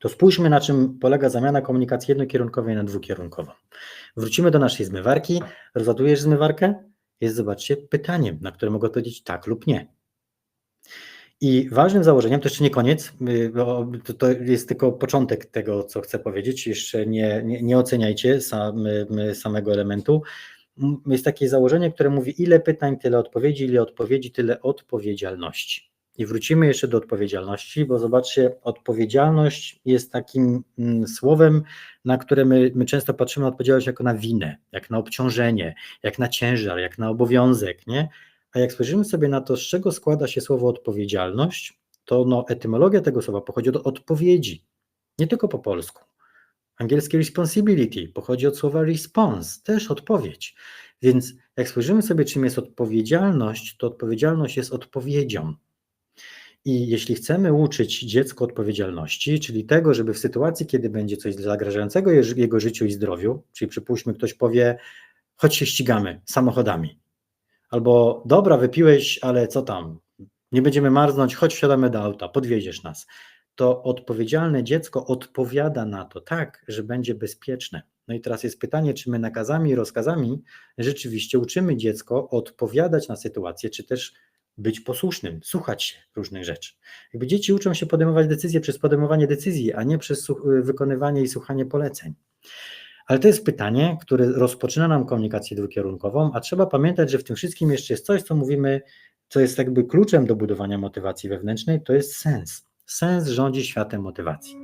To spójrzmy, na czym polega zamiana komunikacji jednokierunkowej na dwukierunkową. Wrócimy do naszej zmywarki. Rozładujesz zmywarkę? Jest, zobaczcie, pytaniem, na które mogę odpowiedzieć tak lub nie. I ważnym założeniem, to jeszcze nie koniec, y, to, to jest tylko początek tego, co chcę powiedzieć, jeszcze nie, nie, nie oceniajcie sam, y, samego elementu. Jest takie założenie, które mówi, ile pytań, tyle odpowiedzi, ile odpowiedzi, tyle odpowiedzialności. I wrócimy jeszcze do odpowiedzialności, bo zobaczcie, odpowiedzialność jest takim mm, słowem, na które my, my często patrzymy na odpowiedzialność jako na winę, jak na obciążenie, jak na ciężar, jak na obowiązek, nie? A jak spojrzymy sobie na to, z czego składa się słowo odpowiedzialność, to no, etymologia tego słowa pochodzi od odpowiedzi, nie tylko po polsku. Angielskie responsibility pochodzi od słowa response, też odpowiedź. Więc jak spojrzymy sobie, czym jest odpowiedzialność, to odpowiedzialność jest odpowiedzią. I jeśli chcemy uczyć dziecko odpowiedzialności, czyli tego, żeby w sytuacji, kiedy będzie coś zagrażającego je- jego życiu i zdrowiu, czyli przypuśćmy, ktoś powie, chodź się ścigamy samochodami, albo dobra, wypiłeś, ale co tam, nie będziemy marznąć, chodź wsiadamy do auta, podwieziesz nas. To odpowiedzialne dziecko odpowiada na to tak, że będzie bezpieczne. No i teraz jest pytanie, czy my nakazami i rozkazami rzeczywiście uczymy dziecko odpowiadać na sytuację, czy też być posłusznym, słuchać się różnych rzeczy. Jakby dzieci uczą się podejmować decyzje przez podejmowanie decyzji, a nie przez wykonywanie i słuchanie poleceń. Ale to jest pytanie, które rozpoczyna nam komunikację dwukierunkową, a trzeba pamiętać, że w tym wszystkim jeszcze jest coś, co mówimy, co jest jakby kluczem do budowania motywacji wewnętrznej, to jest sens. Sens rządzi światem motywacji.